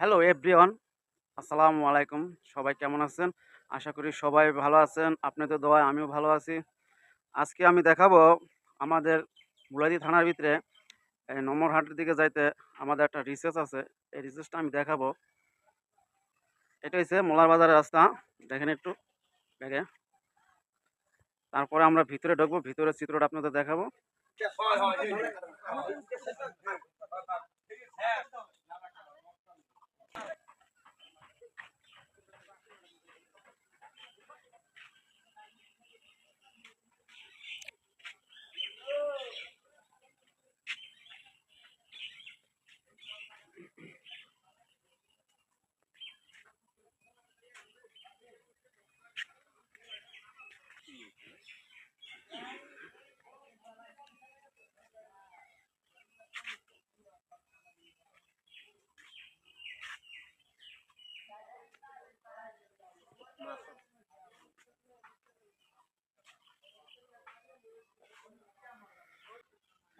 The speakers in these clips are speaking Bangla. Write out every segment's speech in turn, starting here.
হ্যালো এভরিওয়ান আসসালামু আলাইকুম সবাই কেমন আছেন? আশা করি সবাই ভালো আছেন। আপনাদের দোয়ায় আমিও ভালো আছি। আজকে আমি দেখাবো আমাদের বুলাদি থানার ভিতরে, এই নম্বরহাটের দিকে যাইতে আমাদের একটা রিসার্চ আছে। এই রিসার্চটা আমি দেখাবো। এটা হচ্ছে মোলার বাজারের রাস্তা। দেখেন একটু ব্যাগে তারপরে আমরা ভিতরে ঢুকবো, ভিতরের চিত্রটা আপনাদের দেখাবো।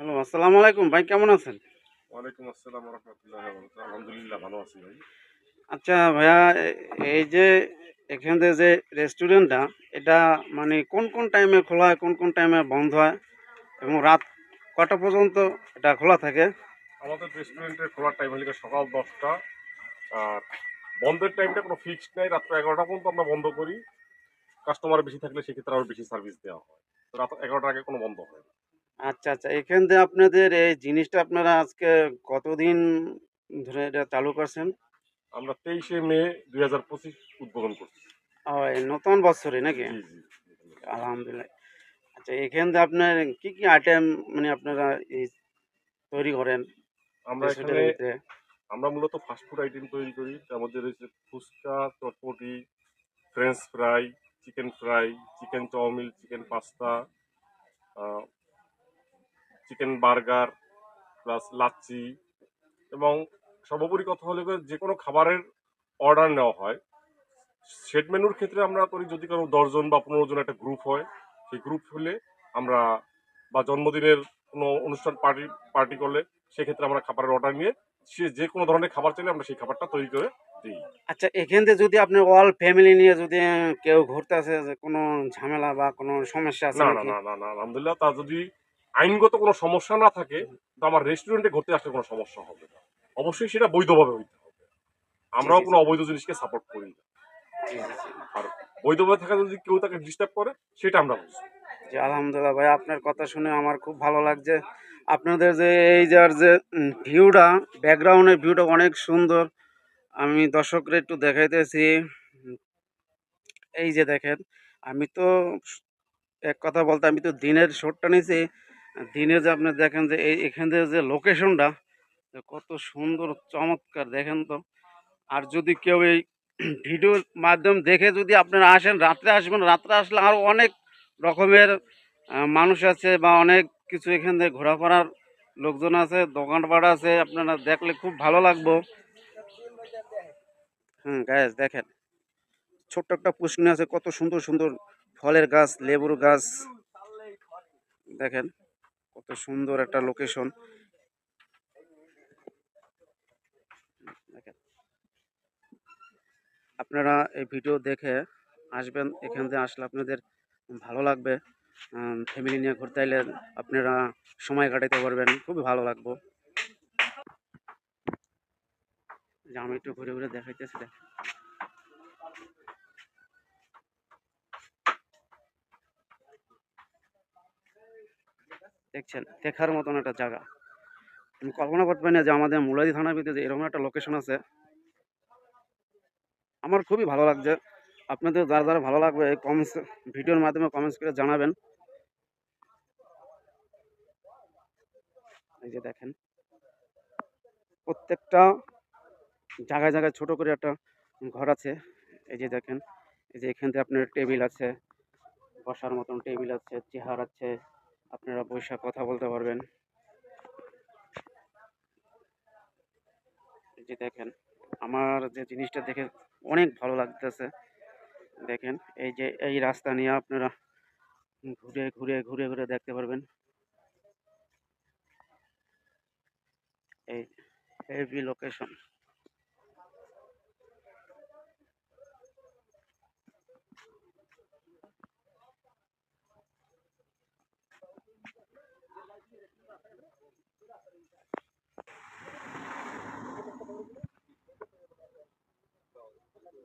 হ্যালো আসসালামু আলাইকুম। ভাই কেমন আছেন? ওয়ালাইকুম আসসালাম রহমতুল্লাহ আলহামদুলিল্লাহ ভালো আছি ভাই। আচ্ছা ভাইয়া এই যে এখান থেকে যে রেস্টুরেন্টটা এটা মানে কোন কোন টাইমে খোলা হয় কোন কোন টাইমে বন্ধ হয়? এবং রাত কটা পর্যন্ত এটা খোলা থাকে? আমাদের রেস্টুরেন্টের খোলার টাইম হলে সকাল দশটা। আর বন্ধের টাইমটা কোনো ফিক্সড নেই রাত্র এগারোটা পর্যন্ত আমরা বন্ধ করি। কাস্টমার বেশি থাকলে সেক্ষেত্রে আরও বেশি সার্ভিস দেওয়া হয়। তো রাত এগারোটার আগে কোনো বন্ধ হয় না। আচ্ছা আচ্ছা। এখান থেকে আপনাদের এই জিনিসটা আপনারা আজকে কতদিন ধরে এটা চালু করছেন? আমরা তেইশে মে দুই হাজার পঁচিশ উদ্বোধন করছি। ও, এই নতুন বছরে নাকি? আলহামদুলিল্লাহ। আচ্ছা এখান থেকে আপনার কি কি আইটেম মানে আপনারা এই তৈরি করেন আমরা এখানে আমরা মূলত ফাস্টফুড আইটেম তৈরি করি। তার মধ্যে রয়েছে fuchka chotpoti french fry chicken fry chicken chowmein chicken pasta chicken burger plus lassi এবং সর্বোপরি কথা হলে যে কোনো খাবারের অর্ডার নেওয়া হয়। সেট মেনুর ক্ষেত্রে আমরা করি যদি কোনো দশজন বা পনেরো জন একটা গ্রুপ হয় সেই গ্রুপ হলে আমরা বা জন্মদিনের কোনো অনুষ্ঠান পার্টি পার্টি করলে সেক্ষেত্রে আমরা খাবারের অর্ডার নিয়ে সে যে কোনো ধরনের খাবার চাইলে আমরা সেই খাবারটা তৈরি করে দিই। আচ্ছা এখান থেকে যদি আপনি অল ফ্যামিলি নিয়ে যদি কেউ ঘুরতে আসে যে কোনো ঝামেলা বা কোনো সমস্যা আছে না না না না আলহামদুলিল্লাহ তা যদি আইনগত কোনো সমস্যা না থাকে তো আমার রেস্টুরেন্টে ঘুরতে আসলে কোনো সমস্যা হবে না। অবশ্যই সেটা বৈধভাবে হইতে হবে। আমরাও কোনো অবৈধ জিনিসকে সাপোর্ট করি না। আর বৈধভাবে থাকা যদি কেউ তাকে ডিস্টার্ব করে সেটা আমরা বুঝি। জি আলহামদুলিল্লাহ ভাই আপনার কথা শুনে আমার খুব ভালো লাগছে। আপনাদের যে এই যার যে ভিউটা ব্যাকগ্রাউন্ডের ভিউটা অনেক সুন্দর। আমি দর্শকরা একটু দেখাইতেছি। এই যে দেখেন আমি তো এক কথা বলতে আমি তো দিনের শটটা নিয়েছি দিনে যে আপনি দেখেন যে এই এখান থেকে যে লোকেশনটা কত সুন্দর, চমৎকার, দেখেন তো। আর যদি কেউ এই ভিডিওর মাধ্যম দেখে যদি আপনারা আসেন, রাত্রে আসবেন, রাত্রে আসলে আরও অনেক রকমের মানুষ আছে বা অনেক কিছু এখান থেকে ঘোরাফেরার লোকজন আছে দোকানপাট আছে, আপনারা দেখলে খুব ভালো লাগবো। হুম গ্যাস দেখেন। ছোট্ট একটা পুষ্কিনি আছে, কত সুন্দর সুন্দর ফলের গাছ, লেবুর গাছ। দেখেন। কত সুন্দর একটা লোকেশন আপনারা এই ভিডিও দেখে আসবেন, এখান থেকে আসলে আপনাদের ভালো লাগবে। ফ্যামিলি নিয়ে ঘুরতে আইলে আপনারা সময় কাটাতে পারবেন, খুবই ভালো লাগবো। আমি একটু ঘুরে ঘুরে দেখাইতেছি দেখ দেখছেন, দেখার মতন একটা জায়গা। আমি কল্পনা করতে পারি না যে আমাদের মুলাদি থানার ভিতরে যে এরকম একটা লোকেশন আছে। আমার খুবই ভালো লাগছে। আপনাদের যারা যারা ভালো লাগবে এই কমেন্টস ভিডিওর মাধ্যমে কমেন্টস করে জানাবেন। এই যে দেখেন, প্রত্যেকটা জায়গায় জায়গায় ছোট করে একটা ঘর আছে। এই যে দেখেন, এই যে এখান থেকে আপনার টেবিল আছে, বসার মতন টেবিল আছে, চেয়ার আছে। আপনারা বসে কথা বলতে পারবেন। যে দেখেন, আমার যে জিনিসটা দেখে অনেক ভালো লাগতেছে। দেখেন, এই যে এই রাস্তা নিয়ে আপনারা ঘুরে ঘুরে ঘুরে ঘুরে দেখতে পারবেন। এই হেভি লোকেশন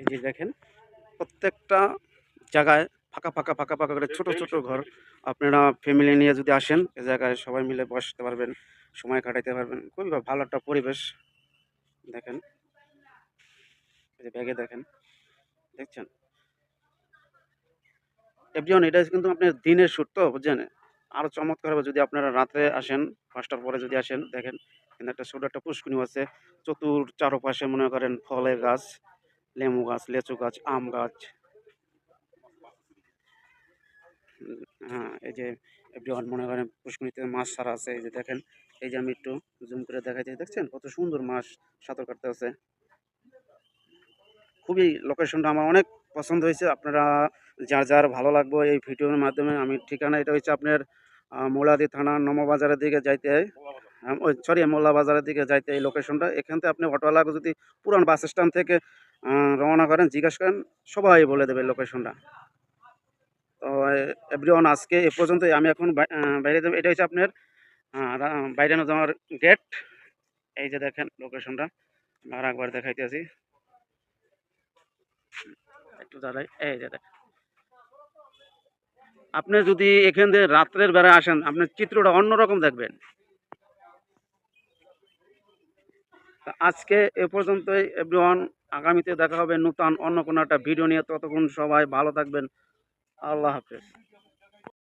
এই যে দেখেন প্রত্যেকটা জায়গায় ফাঁকা ফাঁকা ফাঁকা ফাঁকা করে ছোট ছোট ঘর। আপনারা ফ্যামিলি নিয়ে যদি আসেন এ জায়গায় সবাই মিলে বসতে পারবেন সময় কাটাইতে পারবেন। খুবই ভালো একটা পরিবেশ। দেখেন ব্যাগে দেখেন দেখছেন? এভরিওয়ান এটা কিন্তু আপনার দিনের শ্যুট তো বুঝছেন? আরও চমৎকার হবে যদি আপনারা রাত্রে আসেন পাঁচটার পরে যদি আসেন দেখেন কিন্তু একটা ছোট একটা পুষ্কুনি আছে। চতুর চারপাশে মনে করেন ফলের গাছ লেবু গাছ লেচু গাছ আম গাছ হ্যাঁ এই যে এভরিওয়ান মনে করেন পুষ্কুনিতে মাছ ছাড়া আছে, এই যে দেখেন, এই যে আমি একটু জুম করে দেখাই দেখাইতে দেখছেন? কত সুন্দর মাছ সাঁতার কাটতে আছে। খুবই লোকেশনটা আমার অনেক পছন্দ হয়েছে। আপনারা যার যার ভালো লাগবে এই ভিডিওর মাধ্যমে, আমি ঠিকানা এটা হচ্ছে আপনার মোলাদি থানা নমবাজারের দিকে যাইতে সরি মোল্লা বাজারের দিকে যাইতে এই লোকেশনটা এখান থেকে আপনি অটোওয়ালাকে যদি পুরান বাস স্ট্যান্ড থেকে রওনা করেন, জিজ্ঞাসা করেন, সবাই বলে দেবে লোকেশনটা এভরিওয়ান আজকে এ পর্যন্তই। আমি এখন বাইরে যাব। এটা হচ্ছে আপনার বাইরে যাওয়ার গেট এই যে দেখেন লোকেশনটা আর একবার দেখাইতে দেখাইতেছি একটু দাঁড়াই। এই যে দেখেন। আপনি যদি এখান থেকে রাত্রের বেলায় আসেন, আপনার চিত্রটা অন্যরকম দেখবেন। আজকে এ পর্যন্তই। এভরিওয়ান, আগামীতে দেখা হবে নূতন, অন্য কোনো একটা ভিডিও নিয়ে। ততক্ষণ সবাই ভালো থাকবেন। আল্লাহ হাফেজ।